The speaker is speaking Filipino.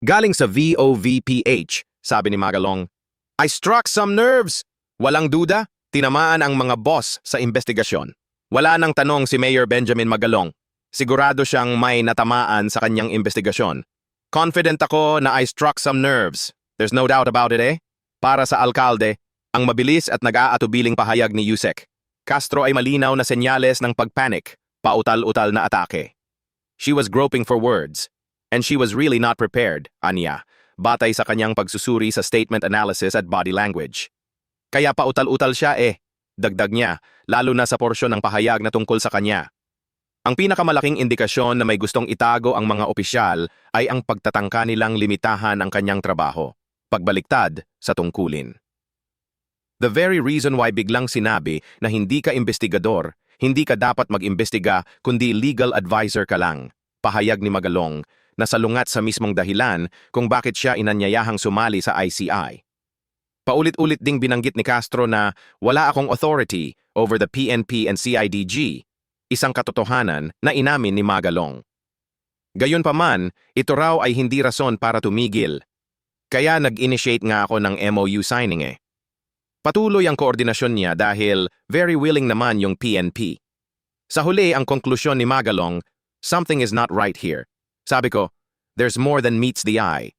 Galing sa VOVPH, sabi ni Magalong. I struck some nerves. Walang duda, tinamaan ang mga boss sa investigasyon. Wala nang tanong si Mayor Benjamin Magalong. Sigurado siyang may natamaan sa kanyang investigasyon. Confident ako na I struck some nerves. There's no doubt about it eh. Para sa alkalde, ang mabilis at nag-aatubiling pahayag ni Yusek. Castro ay malinaw na senyales ng pagpanic, pautal-utal na atake. She was groping for words, and she was really not prepared, anya, batay sa kanyang pagsusuri sa statement analysis at body language. Kaya pautal-utal siya eh, dagdag niya, lalo na sa porsyon ng pahayag na tungkol sa kanya. Ang pinakamalaking indikasyon na may gustong itago ang mga opisyal ay ang pagtatangka nilang limitahan ang kanyang trabaho, pagbaliktad sa tungkulin. The very reason why biglang sinabi na hindi ka investigador, hindi ka dapat mag-imbestiga kundi legal advisor ka lang, pahayag ni Magalong na salungat sa mismong dahilan kung bakit siya inanyayahang sumali sa ICI. Paulit-ulit ding binanggit ni Castro na wala akong authority over the PNP and CIDG, isang katotohanan na inamin ni Magalong. Gayunpaman, ito raw ay hindi rason para tumigil. Kaya nag-initiate nga ako ng MOU signing eh. Patuloy ang koordinasyon niya dahil very willing naman yung PNP. Sa huli ang konklusyon ni Magalong, something is not right here. Sabi ko, there's more than meets the eye.